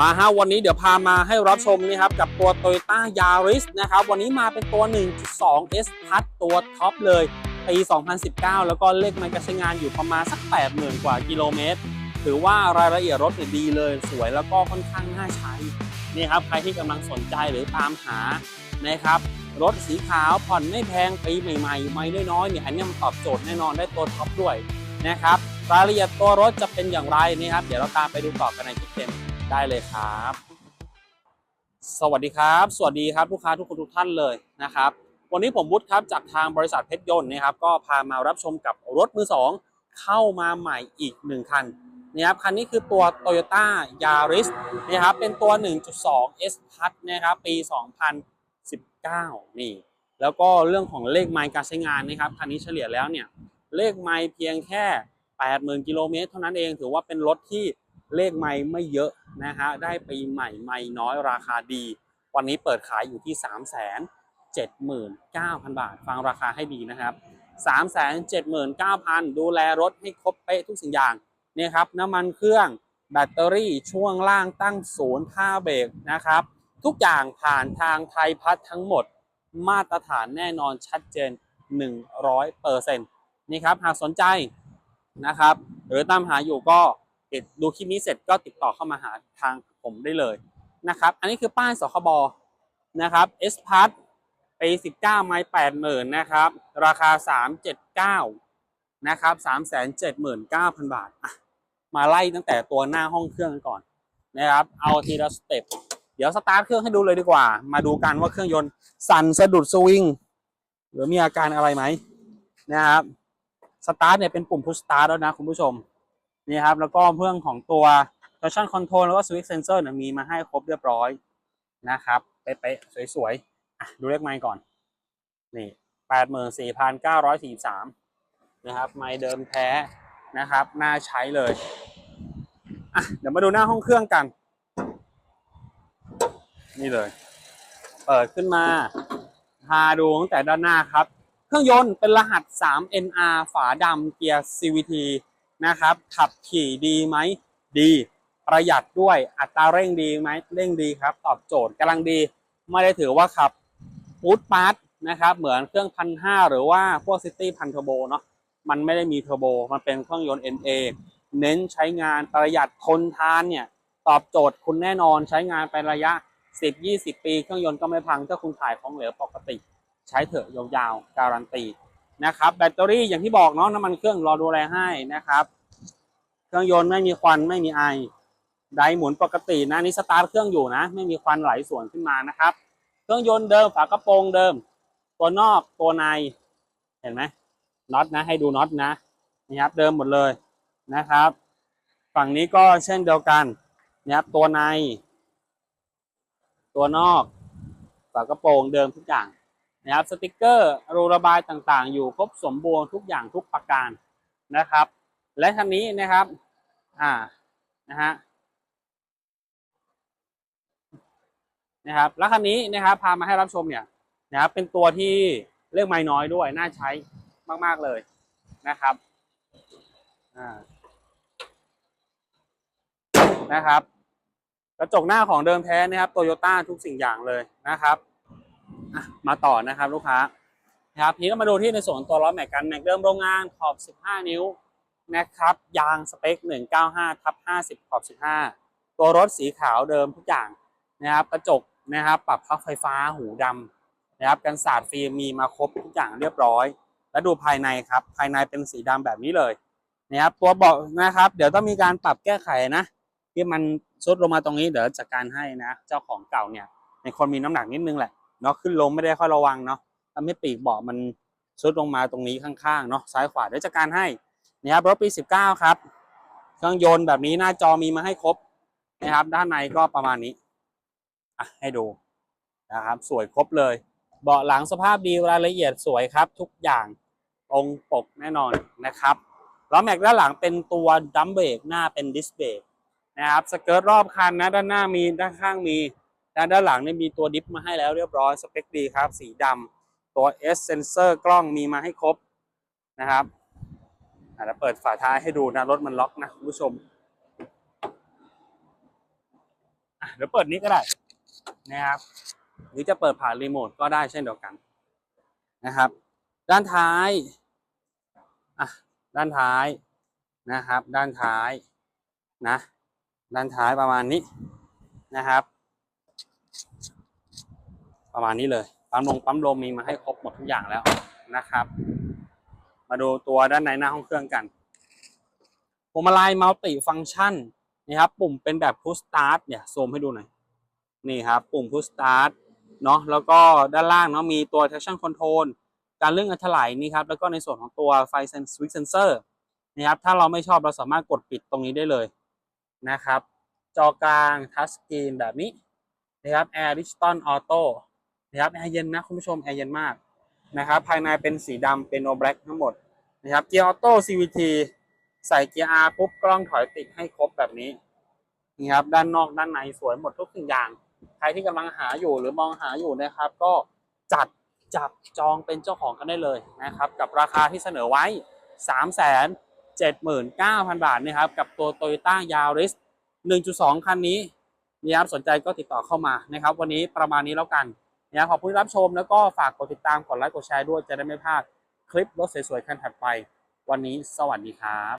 มาฮะวันนี้เดี๋ยวพามาให้รับชมนี่ครับกับตัว Toyota Yaris นะครับวันนี้มาเป็นตัว 1.2 S พัดตัวท็อปเลยปี 2019 แล้วก็เลขไมล์การใช้งานอยู่ประมาณสัก 80,000 กว่ากิโลเมตรถือว่ารายละเอียดรถดีเลยสวยแล้วก็ค่อนข้างน่าใช้นี่ครับใครที่กำลังสนใจหรือตามหานะครับรถสีขาวผ่อนไม่แพงปีใหม่ๆ ไม่น้อยๆเนี่ยอันนี้มันตอบโจทย์แน่นอนได้ตัวท็อปด้วยนะครับรายละเอียดตัวรถจะเป็นอย่างไรนี่ครับเดี๋ยวเราตามไปดูต่อกันในคลิปเต็ม ได้เลยครับ สวัสดีครับ สวัสดีครับลูกค้าทุกคนทุกท่านเลยนะครับ วันนี้ผมวุฒิครับจากทางบริษัทเพชรยนต์นะครับก็พามารับชมกับรถมือสองเข้ามาใหม่อีกหนึ่งคันนะครับคันนี้คือตัว Toyota Yaris นะครับเป็นตัว 1.2 S พัดนะครับปี 2019 นี่ แล้วก็เรื่องของเลขไมล์การใช้งานนะครับคันนี้เฉลี่ยแล้วเนี่ยเลขไมล์เพียงแค่ 80,000 กิโลเมตรเท่านั้นเองถือว่าเป็นรถที่ เลขไม่ไม่เยอะนะฮะได้ปีใหม่ไม่น้อยราคาดี วันนี้เปิดขายอยู่ที่ 3 7 9 0 0 0 บาท ฟังราคาให้ดีนะครับ 3 7 9 0 0 0 ดูแลรถให้ครบเป๊ะทุกสิ่งอย่างเนี่ยครับน้ำมันเครื่องแบตเตอรี่ช่วงล่างตั้งศูนย์ท่าเบรกนะครับ ทุกอย่างผ่านทางไทยพัฒน์ทั้งหมด มาตรฐานแน่นอนชัดเจน 100%เปอร์เซ็นนี่ครับหากสนใจนะครับ หรือตามหาอยู่ก็ ติดดูคลิปนี้เสร็จก็ติดต่อเข้ามาหาทางผมได้เลยนะครับ อันนี้คือป้ายสคบนะครับ S p a s ปี19ไม้80,000นะครับ ราคา379นะครับ379,000บาทอะมาไล่ตั้งแต่ตัวหน้าห้องเครื่องกันก่อนนะครับ เอาทีละสเต็ปเดี๋ยวสตาร์ทเครื่องให้ดูเลยดีกว่า มาดูกันว่าเครื่องยนต์สั่นสะดุดสวิงหรือมีอาการอะไรไหมนะครับสตาร์ทเนี่ยเป็นปุ่มพุชสตาร์ทแล้วนะคุณผู้ชม นี่ครับ แล้วก็เรื่องของตัว traction control แล้วก็ switch sensor เนี่ยมีมาให้ครบเรียบร้อยนะครับเป๊ะๆสวยๆดูเลขไมล์ก่อน นี่แปดหมื่นสี่พันเก้าร้อยสี่สามนะครับ ไมล์เดิมแท้นะครับ น่าใช้เลยอะเดี๋ยวมาดูหน้าห้องเครื่องกัน นี่เลย เปิดขึ้นมาพาดูตั้งแต่ด้านหน้าครับ เครื่องยนต์เป็นรหัส 3NR ฝาดำเกียร์ CVT นะครับ ขับขี่ดีไหมดีประหยัดด้วยอัตราเร่งดีไหมเร่งดีครับ ตอบโจทย์กำลังดี ไม่ได้ถือว่าขับฟูดปาร์ตนะครับ เหมือนเครื่องพันห้าหรือว่าพวกซิตี้พันเทอร์โบเนาะมันไม่ได้มีเทอร์โบมันเป็นเครื่องยนต์ NA เน้นใช้งานประหยัดทนทานเนี่ย ตอบโจทย์คุณแน่นอนใช้งานไประยะ 10-20 ปี เครื่องยนต์ก็ไม่พังถ้าคุณถ่ายของเหลวปกติ ใช้เถอะยาวๆการันตี นะครับ แบตเตอรี่อย่างที่บอกเนาะน้ำมันเครื่องรอดูแลให้นะครับ เครื่องยนต์ไม่มีควันไม่มีไอไดหมุนปกตินะนี่สตาร์ทเครื่องอยู่นะ ไม่มีควันไหลสวนขึ้นมานะครับ เครื่องยนต์เดิมฝากระโปรงเดิม ตัวนอกตัวในเห็นไหมน็อตนะ ให้ดูน็อตนะนี่ครับเดิมหมดเลยนะครับ ฝั่งนี้ก็เช่นเดียวกันนะครับตัวใน ตัวนอกฝากระโปรงเดิมทุกอย่าง นะครับสติกเกอร์รูระบายต่างๆ อยู่ครบสมบูรณ์ทุกอย่างทุกประการนะครับ และคันนี้นะครับอ่านะฮะนะครับแล้วคันนี้นะครับพามาให้รับชมเนี่ยนะครับเป็นตัวที่เลขไม้น้อยด้วยน่าใช้มากๆเลยนะครับอ่านะครับ กระจกหน้าของเดิมแท้นะครับโตโยต้าทุกสิ่งอย่างเลยนะครับ อะมาต่อนะครับลูกค้านะครับทีนี้เรามาดูที่ในส่วนตัวล้อแม็กกันแม็กเดิมโรงงานขอบ 15 นิ้วนะครับยางสเปค 195ทับ50 ขอบ 15 ตัวรถสีขาวเดิมทุกอย่างนะครับกระจกนะครับปรับพักไฟฟ้าหูดำนะครับกันสาดฟิล์มมีมาครบทุกอย่างเรียบร้อย แล้วดูภายในครับภายในเป็นสีดำแบบนี้เลยนะครับตัวเบาะนะครับ เดี๋ยวต้องมีการปรับแก้ไขนะ ที่มันซุดลงมาตรงนี้เดี๋ยวจัดการให้นะ เจ้าของเก่าเนี่ยในคนมีน้ำหนักนิดนึงแหละ เนาะขึ้นลงไม่ได้ค่อยระวังเนาะทำให้ปีกเบาะมันซุดลงมาตรงนี้ข้างๆเนาะซ้ายขวาเดี๋ยวจัดการให้นะครับรถปี 19 ครับ เครื่องยนต์แบบนี้หน้าจอมีมาให้ครบนะครับ ด้านในก็ประมาณนี้อะให้ดูนะครับ สวยครบเลย เบาะหลังสภาพดีรายละเอียดสวยครับ ทุกอย่างตรงปกแน่นอนนะครับล้อแม็กด้านหลังเป็นตัวดัมเบรกหน้าเป็นดิสเบรกนะครับสเกิร์ตรอบคันนะด้านหน้ามีด้านข้างมี ด้านด้านหลังเนี่ยมีตัวดิฟมาให้แล้วเรียบร้อยสเปคดีครับ สีดำตัว S sensor กล้องมีมาให้ครบนะครับอะเดี๋ยวเปิดฝาท้ายให้ดูนะรถมันล็อกนะคุณผู้ชมเดี๋ยวเปิดนี้ก็ได้นะครับ หรือจะเปิดผ่านรีโมทก็ได้เช่นเดียวกันนะครับ ด้านท้ายอะด้านท้ายนะครับ ด้านท้ายนะ ด้านท้ายประมาณนี้นะครับ ประมาณนี้เลยปั๊มลงปั๊มลมมีมาให้ครบหมดทุกอย่างแล้วนะครับ มาดูตัวด้านในหน้าห้องเครื่องกันพวงมาลัยมัลติฟังชันนี่ครับ ปุ่มเป็นแบบ push start เนี่ยซูมให้ดูหน่อยนี่ครับ ปุ่ม push start เนาะแล้วก็ด้านล่างเนาะมีตัว traction control การเลื่อนอัถลายนี่ครับแล้วก็ในส่วนของตัวไฟ sense switch sensor นี่ครับถ้าเราไม่ชอบเราสามารถกดปิดตรงนี้ได้เลยนะครับ จอกลางทัชสกรีนแบบนี้ นะครับ Air Digital Auto นะครับแอร์เย็นนะคุณผู้ชมแอร์เย็นมากนะครับภายในเป็นสีดำเป็นโนแบล็กทั้งหมดนะครับเกียร์ออโต้ CVT ใส่เกียร์ R ปุ๊บกล้องถอยติดให้ครบแบบนี้นี่ครับด้านนอกด้านในสวยหมดทุกสิ่งอย่าง ใครที่กำลังหาอยู่หรือมองหาอยู่นะครับ ก็จัดจับจองเป็นเจ้าของกันได้เลยนะครับ กับราคาที่เสนอไว้ 3 7 9 0 0 0 บาทนะครับ กับตัว Toyota Yaris 1.2 คันนี้ นะครับสนใจก็ติดต่อเข้ามานะครับ วันนี้ประมาณนี้แล้วกันนะครับขอบคุณที่รับชมแล้วก็ฝากกดติดตามกดไลค์กดแชร์ด้วยจะได้ไม่พลาดคลิปรถสวยๆคันถัดไป วันนี้สวัสดีครับ